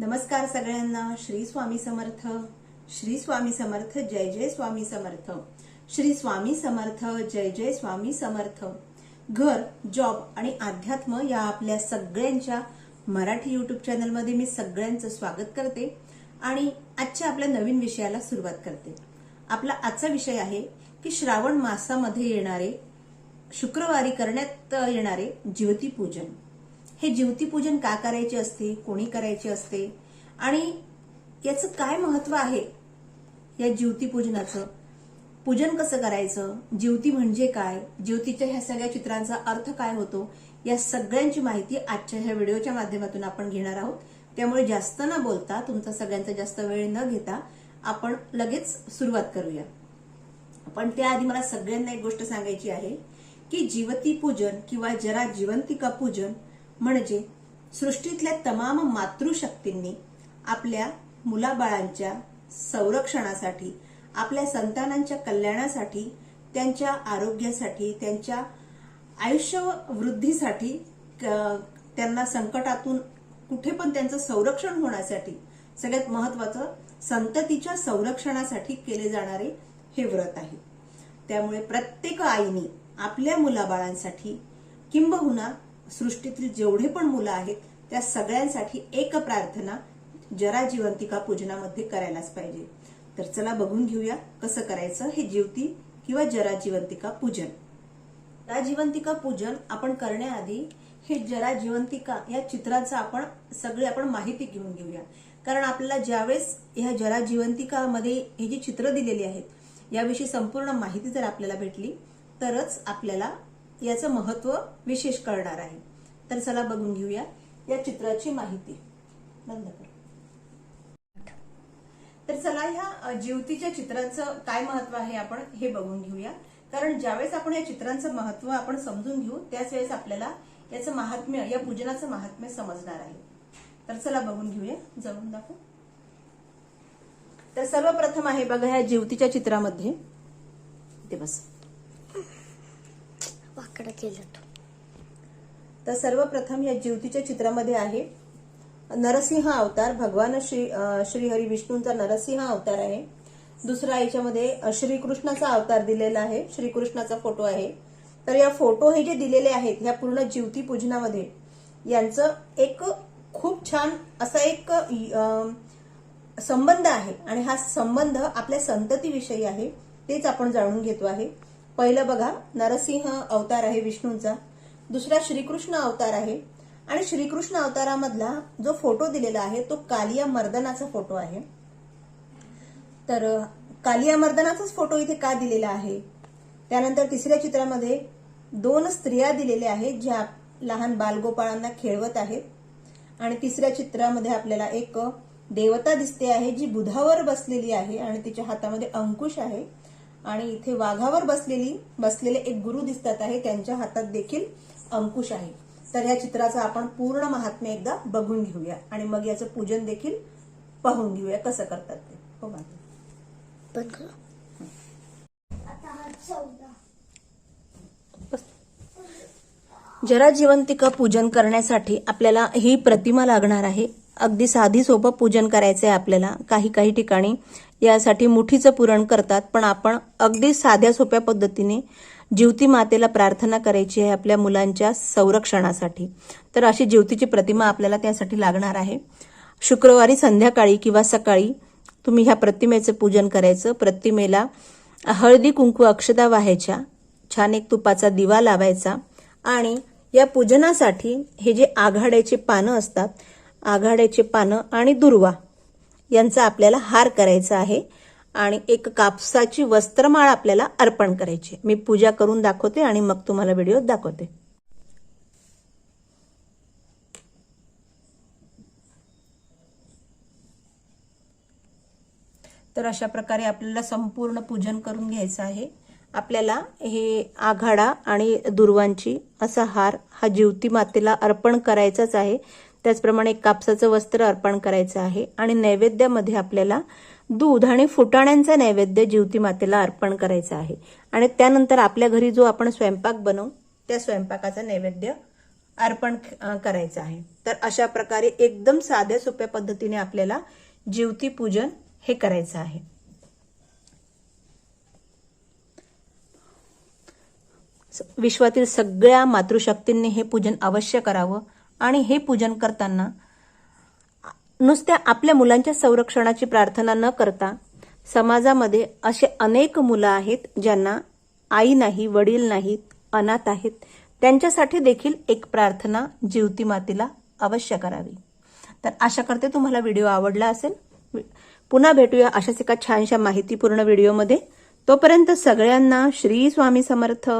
नमस्कार सगळ्यांना. श्री स्वामी समर्थ. श्री स्वामी समर्थ जय जय स्वामी समर्थ. श्री स्वामी समर्थ जय जय स्वामी समर्थ. घर जॉब आणि अध्यात्म या आपल्या सगळ्यांच्या मराठी युट्यूब चॅनलमध्ये मी सगळ्यांचं स्वागत करते आणि आजच्या आपल्या नवीन विषयाला सुरुवात करते. आपला आजचा विषय आहे की श्रावण मासामध्ये येणारे शुक्रवारी करण्यात येणारे ज्योतिपूजन. पूजन हे ज्योतिपूजन का करायचे असते? कोणी करायचे असते? आणि याचं काय महत्त्व आहे या ज्योतिपूजनाचं? पूजन कसं करायचं? ज्योती म्हणजे काय? ज्योतीच्या ह्या सगळ्या चित्रांचा अर्थ काय होतो? या सगळ्यांची माहिती आजच्या ह्या व्हिडिओच्या माध्यमातून आपण घेणार आहोत. त्यामुळे जास्त न बोलता तुमचा सगळ्यांचा जास्त वेळ न घेता आपण लगेच सुरुवात करूया. पण त्याआधी मला सगळ्यांना एक गोष्ट सांगायची आहे की जीवती पूजन किंवा जरा जिवंतिका पूजन म्हणजे सृष्टीतल्या तमाम मातृशक्तींनी आपल्या मुलाबाळांच्या संरक्षणासाठी आपल्या संतानांच्या कल्याणासाठी त्यांच्या आरोग्यासाठी त्यांच्या आयुष्य वृद्धीसाठी क- त्यांना संकटातून कुठे पण त्यांचं संरक्षण होण्यासाठी सगळ्यात महत्वाचं संततीच्या संरक्षणासाठी केले जाणारे हे व्रत आहे. त्यामुळे प्रत्येक आईने आपल्या मुलाबाळांसाठी किंबहुना सृष्टीतील जेवढे पण मुलं आहेत त्या सगळ्यांसाठी एक प्रार्थना जरा जिवंतिका पूजनामध्ये करायलाच पाहिजे. तर चला बघून घेऊया कसं करायचं हे जीवती किंवा जरा जिवंतिका पूजन. जरा जिवंतिका पूजन आपण करण्याआधी हे जरा जिवंतिका या चित्राचं आपण सगळी आपण माहिती घेऊन घेऊया. कारण आपल्याला ज्यावेळेस ह्या जरा जिवंतिकामध्ये हे जी चित्र दिलेली आहेत याविषयी संपूर्ण माहिती जर आपल्याला भेटली तरच आपल्याला याचं महत्त्व विशेष कळणार आहे. तर चला बघून घेऊया या चित्राची माहिती. बंद कर. तर चला ह्या जीवतीच्या चित्रांचं काय महत्त्व आहे आपण हे बघून घेऊया. कारण ज्यावेळेस आपण या चित्रांचं महत्त्व आपण समजून घेऊ त्याच वेळेस आपल्याला याचं महात्म्य या पूजनाचं महात्म्य समजणार आहे. तर चला बघून घेऊया. जवळून दाखव. तर सर्वप्रथम आहे बघा ह्या जीवतीच्या चित्रामध्ये. ते बस. वाकडं केलं तू. तर सर्वप्रथम या ज्योतीच्या चित्रामध्ये आहे. नरसिंह अवतार भगवान श्री अं, श्री विष्णूंचा नरसिंह अवतार आहे. दुसरा याच्यामध्ये श्रीकृष्णाचा अवतार दिलेला आहे. श्रीकृष्णाचा फोटो आहे. तर या फोटो हे जे दिलेले आहेत ह्या पूर्ण ज्योती पूजनामध्ये यांचं एक खूप छान असा एक संबंध आहे. आणि हा संबंध आपल्या संततीविषयी आहे तेच आपण जाणून घेतो आहे. पहिलं बघा नरसिंह अवतार आहे विष्णूंचा. दुसरा श्रीकृष्ण अवतार आहे. आणि श्रीकृष्ण अवतारामधला जो फोटो दिलेला आहे तो कालिया मर्दनाचा फोटो आहे. तर कालिया मर्दनाचाच फोटो इथे का दिलेला आहे? त्यानंतर तिसऱ्या चित्रामध्ये दोन स्त्रिया दिलेल्या आहेत ज्या लहान बालगोपाळांना खेळवत आहेत. आणि तिसऱ्या चित्रामध्ये आपल्याला एक देवता दिसते आहे जी बुधावर बसलेली आहे आणि तिच्या हातामध्ये अंकुश आहे. आणि इथे वाघावर बसलेली बसलेले एक गुरु दिसतात आहे त्यांच्या हातात देखील अंकुश आहे. तर या चित्राचं आपण पूर्ण महात्म्य एकदा बघून घेऊया. आणि मग याचं पूजन देखील पाहून घेऊया कसं करतात ते. हो जरा जिवंतिका पूजन करण्यासाठी आपल्याला ही प्रतिमा लागणार आहे. अगदी साधी सोपं पूजन करायचं आहे आपल्याला. काही काही ठिकाणी यासाठी मुठीचं पुरण करतात पण आपण अगदी साध्या सोप्या पद्धतीने जीवती मातेला प्रार्थना करायची आहे आपल्या मुलांच्या संरक्षणासाठी. तर अशी जिवतीची प्रतिमा आपल्याला त्यासाठी लागणार आहे. शुक्रवारी संध्याकाळी किंवा सकाळी तुम्ही ह्या प्रतिमेचं पूजन करायचं. प्रतिमेला हळदी कुंकू अक्षदा व्हायच्या छान एक तुपाचा दिवा लावायचा आणि या पूजनासाठी हे जे आघाड्याचे पानं असतात आघाड्याचे पानं आणि दुर्वा यांचा आपल्याला हार करायचा आहे आणि एक कापसाची वस्त्रमाळ आपल्याला अर्पण करायची मी पूजा करून दाखवते आणि मग तुम्हाला व्हिडिओ दाखवते. तर अशा प्रकारे आपल्याला संपूर्ण पूजन करून घ्यायचं आहे. आपल्याला हे आघाडा आणि दुर्वांची असा हार हा ज्योती मातेला अर्पण करायचाच आहे. त्याचप्रमाणे एक कापसाचं वस्त्र अर्पण करायचं आहे आणि नैवेद्यामध्ये आपल्याला दूध आणि फुटाण्यांचा नैवेद्य जीवती मातेला अर्पण करायचा आहे. आणि त्यानंतर आपल्या घरी जो आपण स्वयंपाक बनवू त्या स्वयंपाकाचा नैवेद्य अर्पण करायचं आहे. तर अशा प्रकारे एकदम साध्या सोप्या पद्धतीने आपल्याला जीवती पूजन हे करायचं आहे. विश्वातील सगळ्या मातृशक्तींनी हे पूजन अवश्य करावं. आणि हे पूजन करताना नुसत्या आपल्या मुलांच्या संरक्षणाची प्रार्थना न करता समाजामध्ये असे अनेक मुलं आहेत ज्यांना आई नाही वडील नाहीत अनाथ आहेत. त्यांच्यासाठी देखील एक प्रार्थना जीवती मातेला अवश्य करावी. तर आशा करते तुम्हाला व्हिडिओ आवडला असेल. पुन्हा भेटूया अशाच एका छानशा माहितीपूर्ण व्हिडिओमध्ये. तोपर्यंत सगळ्यांना श्री स्वामी समर्थ.